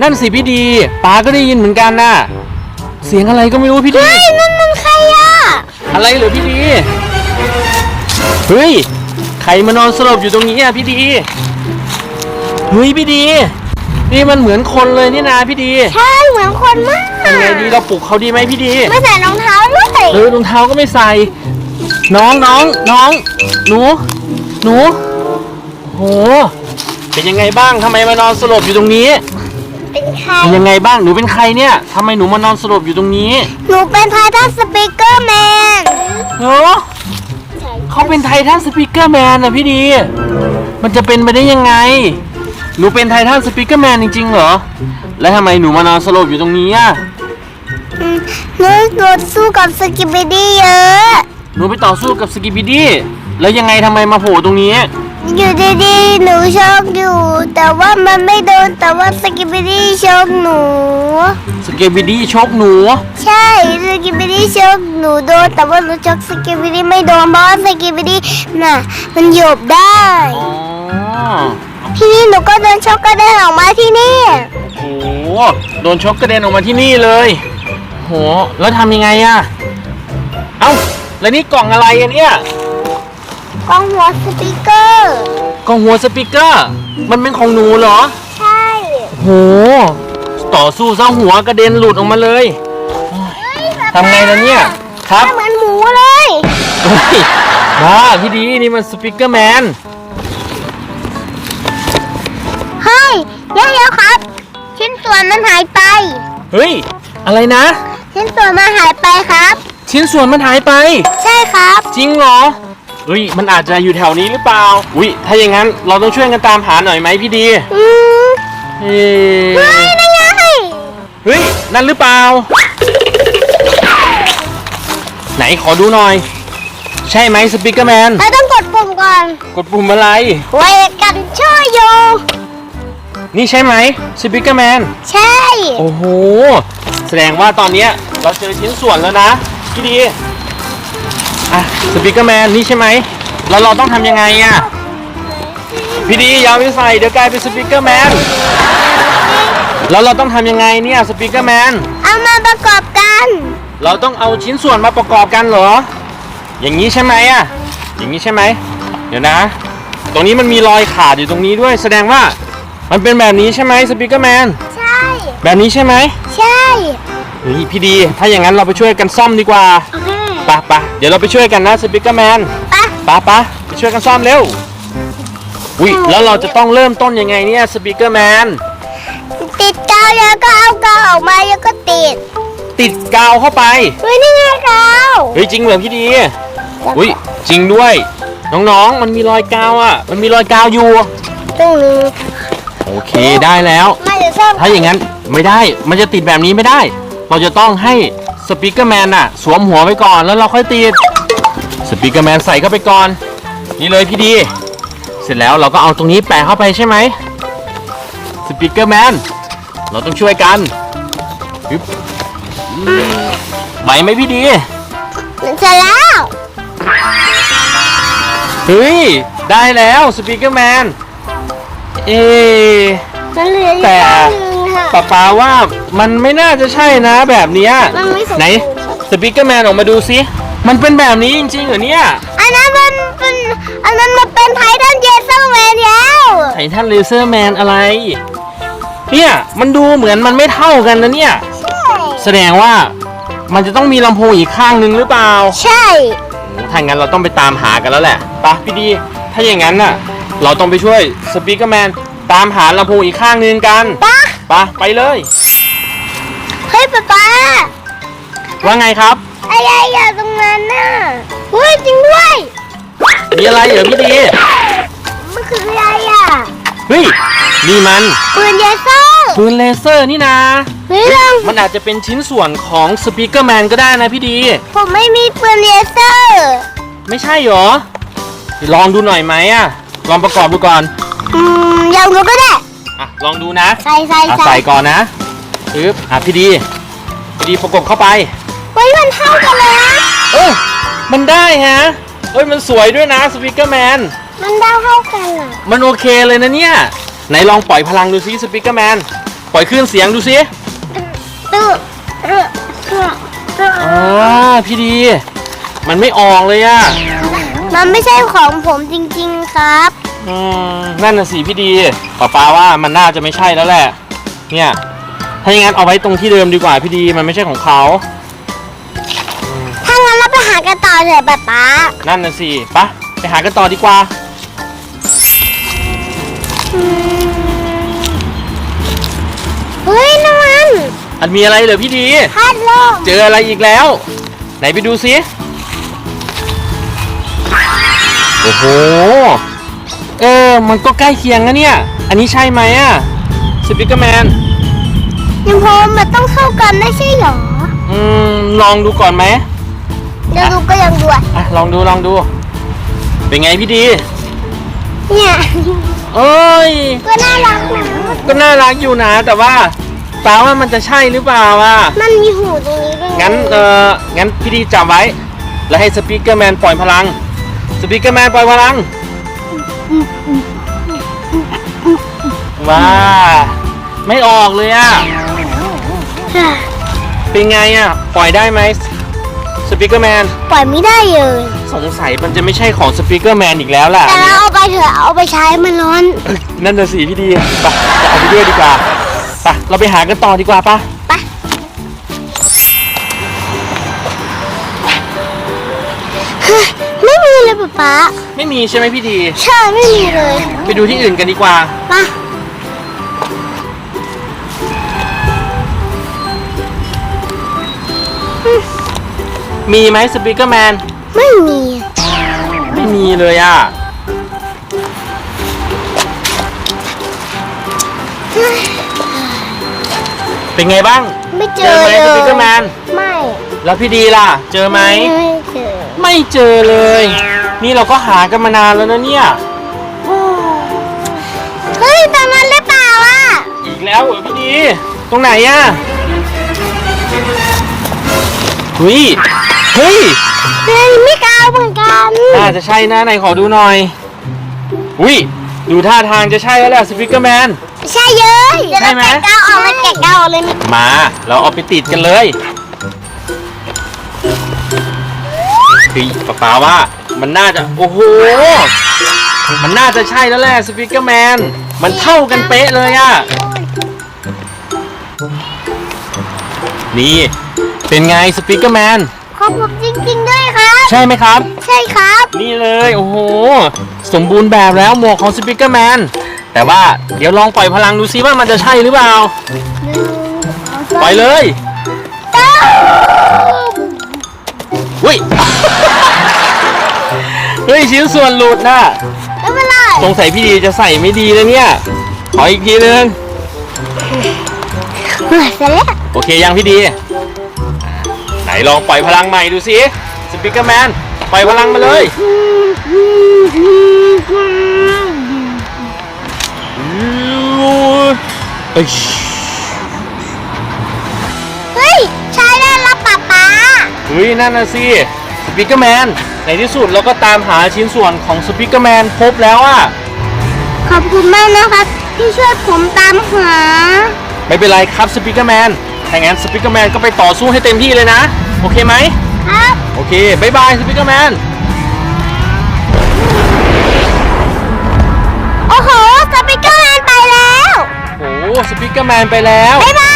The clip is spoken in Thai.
นั่นสิพี่ดีป้าก็ได้ยินเหมือนกันน่ะ เสียงอะไรก็ไม่รู้พี่ดี เฮ้ยนั่นมันใครอะ อะไรเหรอพี่ดี เฮ้ย ใครมานอนสลบอยู่ตรงนี้อะพี่ดี เฮ้ยพี่ดี นี่มันเหมือนคนเลยนี่นาพี่ดีใช่เหมือนคนมากทำไงดีเราปลุกเขาดีไหมพี่ดี ไม่ใส่รองเท้าด้วยเออรองเท้าก็ไม่ใส่ น้องน้องน้อง หนู หนู โห เป็นยังไงบ้างทำไมมานอนสลบอยู่ตรงนี้ เป็นใครเป็นยังไงบ้างหนูเป็นใครเนี่ยทำไมหนูมานอนสลบอยู่ตรงนี้หนูเป็นไททันสปีกเกอร์แมนเหรอเขาเป็นไททันสปีกเกอร์แมนนะพี่ดี มันจะเป็นไปได้ยังไง หนูเป็นไททันสปีกเกอร์แมนจริงๆเหรอ แล้วทำไมหนูมานอนสลบอยู่ตรงนี้อะอืมหนูโดนสู้กับสกิปปิดี้เยอะ หนูไปต่อสู้กับสกิบิดี้ แล้วยังไงทำไมมาโผล่ตรงนี้ อยู่ดีๆหนูชกอยู่ แต่ว่ามันไม่โดนแต่ว่าสกิปปิดี้ชกหนูสกิบิดี้ชกหนู ใช่สกิปปิดี้ชกหนูโดนแต่ว่าหนูชกสกิปปิดี้ไม่โดนเพราะว่าสกิปปิดี้น่ะมันหยบได้ อ๋อ ทีนี้หนูก็เดินชกกระเด็นออกมาที่นี่โห โดนชกกระเด็นออกมาที่นี่เลย โห แล้วทำยังไงอะเอ้า แล้วนี่กล่องอะไรอะเนี่ย กล้องหัวสปีกเกอร์ กล่องหัวสปีกเกอร์ มันเป็นของหนูเหรอ ใช่ โห ต่อสู้ซะหัวกระเด็นหลุดออกมาเลย ทำไงล่ะเนี่ย ครับ เหมือนหมูเลยเฮ้ยบ้าพี่ดีนี่มันสปีกเกอร์แมน เฮ้ยเดี๋ยวๆครับ ชิ้นส่วนมันหายไป เฮ้ย อะไรนะ ชิ้นส่วนมันหายไปครับ ชิ้นส่วนมันหายไป ใช่ครับ จริงเหรอ เฮ้ยมันอาจจะอยู่แถวนี้หรือเปล่าอุ้ยถ้าอย่างนั้นเราต้องช่วยกันตามหาหน่อยไหมพี่ดีอืมเฮ้เฮ้ยนั่นไงเฮ้ยนั่นหรือเปล่า ไหนขอดูหน่อย ใช่ไหมสปีกเกอร์แมนเราต้องกดปุ่มก่อนกดปุ่มอะไร ไว้กันช่วยอยู่ นี่ใช่ไหมสปีกเกอร์แมน ใช่ โอ้โห แสดงว่าตอนเนี้ยเราเจอชิ้นส่วนแล้วนะ พี่ดี อะสปีกเกอร์แมนนี่ใช่ไหมแล้วเราต้องทำยังไงอะพี่ดีอยาวไม่ใส่เดี๋ยวกลายเป็นสปีกเกอร์แมนแล้วเราต้องทำยังไงเนี่ยสปีกเกอร์แมนเอามาประกอบกัน เราต้องเอาชิ้นส่วนมาประกอบกันเหรอ อย่างนี้ใช่ไหมอะอย่างนี้ใช่ไหมเดี๋ยวนะ ตรงนี้มันมีรอยขาดอยู่ตรงนี้ด้วย แสดงว่ามันเป็นแบบนี้ใช่ไหมสปีกเกอร์แมนใช่ แบบนี้ใช่ไหมใช่เฮ้ยพี่ดี ถ้าอย่างนั้นเราไปช่วยกันซ่อมดีกว่า โอเค ปะปะเดี๋ยวเราไปช่วยกันนะสปีกเกอร์แมนปะปะปะไปช่วยกันซ่อมเร็วอุ้ยแล้วเราจะต้องเริ่มต้นยังไงเนี่ยสปีกเกอร์แมนติดกาวแล้วก็เอากาวออกมาแล้วก็ติด ติดกาวเข้าไปเฮ้ยนี่ไงกาวเฮ้ยจริงเหรอพี่ดีอุ้ยจริงด้วย น้องๆ มันมีรอยกาวอะ มันมีรอยกาวอยู่ตรงนี้โอเคได้แล้วมาเดี๋ยวซ่อมถ้าอย่างนั้นไม่ได้ มันจะติดแบบนี้ไม่ได้ เราจะต้องให้ สปีกเกอร์แมนอะ สวมหัวไว้ก่อนแล้วเราค่อยติดสปีกเกอร์แมนใส่เข้าไปก่อน นี่เลยพี่ดี เสร็จแล้วเราก็เอาตรงนี้แปะเข้าไปใช่ไหมสปีกเกอร์แมนเราต้องช่วยกันฮึบไหวไหมพี่ดีเสร็จแล้วเฮ้ยได้แล้วสปีกเกอร์แมนเอะมันเหลืออยู่แต่ก้ อนหนึงค่ะป๊าป๊าว่ามันไม่น่าจะใช่นะแบบเนี้ยมันไม่สมไหนบูรณ์สปีกเกอร์แมนออกมาดูสิมันเป็นแบบนี้จริงๆเหรอเนี่ยอันนั้นมันเป็นอันนั้นมันเป็นไททันเจสันแมนแล้วไททันเลเซอร์แมนอะไร เนี่ยมันดูเหมือนมันไม่เท่ากันนะเนี่ย แสดงว่ามันจะต้องมีลำโพงอีกข้างหนึ่งหรือเปล่า ใช่โอ้ถ้างั้นเราต้องไปตามหากันแล้วแหละไปะพี่ดี ถ้าอย่างนั้นน่ะ เราต้องไปช่วยสปีกเกอร์แมนตามหาลำโพงอีกข้างหนึ่งกันปะ ไปะไปเลย เฮ้ยป๊าป๊าว่าไงครับ อะไรอยู่ตรงนั้นน่ะเฮ้ยจริงด้วย มีอะไรเหรอพี่ดีมันคืออะไรอะเฮ้ยนี่มันปืนเลเซอร์ปืนเลเซอร์นี่นะเฮ้ยลองมันอาจจะเป็นชิ้นส่วนของสปีกเกอร์แมนก็ได้นะพี่ดี ผมไม่มีปืนเลเซอร์ ไม่ใช่หรอ ลองดูหน่อยไหมอะลองประกอบดูก่อน อืมลองดูก็ได้ อะลองดูนะใส่ใส่อะใส่ใส่ก่อนนะปึ๊บอะพี่ดีพี่ดีประกบเข้าไป เฮ้ยมันเท่ากันเลยนะเออมันได้ฮะเอ้ยมันสวยด้วยนะสปีกเกอร์แมน มันได้เท่ากันอะมันโอเคเลยนะเนี่ย ไหนลองปล่อยพลังดูซิสปีกเกอร์แมนปปล่อยคลื่นเสียงดูสิตื้อตื้อตื้อตื้ออ๋อพี่ดี มันไม่ออกเลยอะมันไม่ใช่ของผมจริง ๆ ครับ อืมนั่นน่ะสิพี่ดีป้าป้าว่ามันน่าจะไม่ใช่แล้วแหละ เนี่ย ถ้าอย่างนั้นเอาไว้ตรงที่เดิมดีกว่าพี่ดีมันไม่ใช่ของเขาถ้างั้นเราไปหากันต่อเถอะป๊าป๊านั่นน่ะสิปะไปหากันต่อดีกว่า เฮ้ยน้ำมันอันมีอะไรเหรอพี่ดี พัดลมเจออะไรอีกแล้ว ไหนไปดูสิโอ้โห เออ มันก็ใกล้เคียงนะเนี่ย อันนี้ใช่ไหมอะสปิเกอร์แมน ยังพอมันต้องเข้ากันได้ใช่เหรอ อืม ลองดูก่อนไหมเดี๋ยวดูก็ยังดูอะอะ ลองดูลองดู เป็นไงพี่ดี เนี่ยเอ้ย ก็น่ารักนะก็น่ารักอยู่นะ แต่ว่าป้าว่ามันจะใช่หรือเปล่าอะ มันมีหูตรงนี้ด้วยงั้นเอองั้นพี่ดีจับไว้ แล้วให้สปีกเกอร์แมนปล่อยพลัง สปีกเกอร์แมนปล่อยพลัง ว้าไม่ออกเลยอะ เป็นไงอะ ปล่อยได้ไหมสปีกเกอร์แมน ปล่อยไม่ได้เลย สงสัยมันจะไม่ใช่ของสปีกเกอร์แมนอีกแล้วล่ะ แต่เราเอาไปเถอะ เอาไปใช้มันร้อนเอ้ยนั่นน่ะสิพี่ดีไปจะเอาไปด้วยดีกว่าไปเราไปหากันต่อดีกว่าปะ ป๊าป๊าไม่มีใช่ไหมพี่ดี ใช่ไม่มีเลยไปดูที่อื่นกันดีกว่าไปมีไหมสปีกเกอร์แมน ไม่มี ไม่มีเลยอะเป็นไงบ้าง ไม่เจเจออไหมเลยสปีกเกอร์แมน ไม่ แล้วพี่ดีล่ะ เจอไหม ไม่เจอ ไม่เจอเลย นี่เราก็หากันมานานแล้วนะเนี่ย เฮ้ยตอนนั้นหรือเปล่าอะ อีกแล้วเหรอพี่ดี ตรงไหนอะเฮ้ย เฮ้ย เฮ้ยไม่กล้าเหมือนกันน่าจะใช่นะไหนขอดูหน่อย อุ้ย ดูท่าทางจะใช่แล้วแหละสปีกเกอร์แมน ใช่เย้ยใช่ไหมแกะก้าวออกเลยแกะก้าวออกเลย มา เราเอาไปติดกันเลย เฮ้ยป๊าป๊าว่ามันน่าจะ โอ้โห มันน่าจะใช่แล้วแหละสปีกเกอร์แมน มันเท่ากันเป๊ะเลยอะนี่ เป็นไงสปีกเกอร์แมน ขอบผมจริงๆด้วยครับ ใช่ไหมครับ ใช่ครับ นี่เลย โอ้โห สมบูรณ์แบบแล้วหมวกของสปีกเกอร์แมน แต่ว่าเดี๋ยวลองปล่อยพลังดูซิว่ามันจะใช่หรือเปล่า ปล่อยเลย อุ้ย เฮ้ยชิ้นส่วนหลุดนะไม่เป็นไรสงสัยพี่ดีจะใส่ไม่ดีเลยเนี่ย ขออีกทีนึงเฮ้ยเสร็จแล้วโอเคยังพี่ดีอะไหนลองปล่อยพลังใหม่ดูสิสปีกเกอร์แมนปล่อยพลังมาเลย เอ้ย เฮ้ยนั่นน่ะสิสปีกเกอร์แมนในที่สุดเราก็ตามหาชิ้นส่วนของสปีกเกอร์แมนพบแล้วอะขอบคุณมากนะครับ ที่ช่วยผมตามหา ไม่เป็นไรครับสปีกเกอร์แมนถ้างั้นสปีกเกอร์แมนก็ไปต่อสู้ให้เต็มที่เลยนะ โอเคไหมครับ โอเคบายบายสปีกเกอร์แมนโอ้โหสปิเกอร์แมนไปแล้ว โอ้สปีกเกอร์แมนไปแล้ว บ๊ายบาย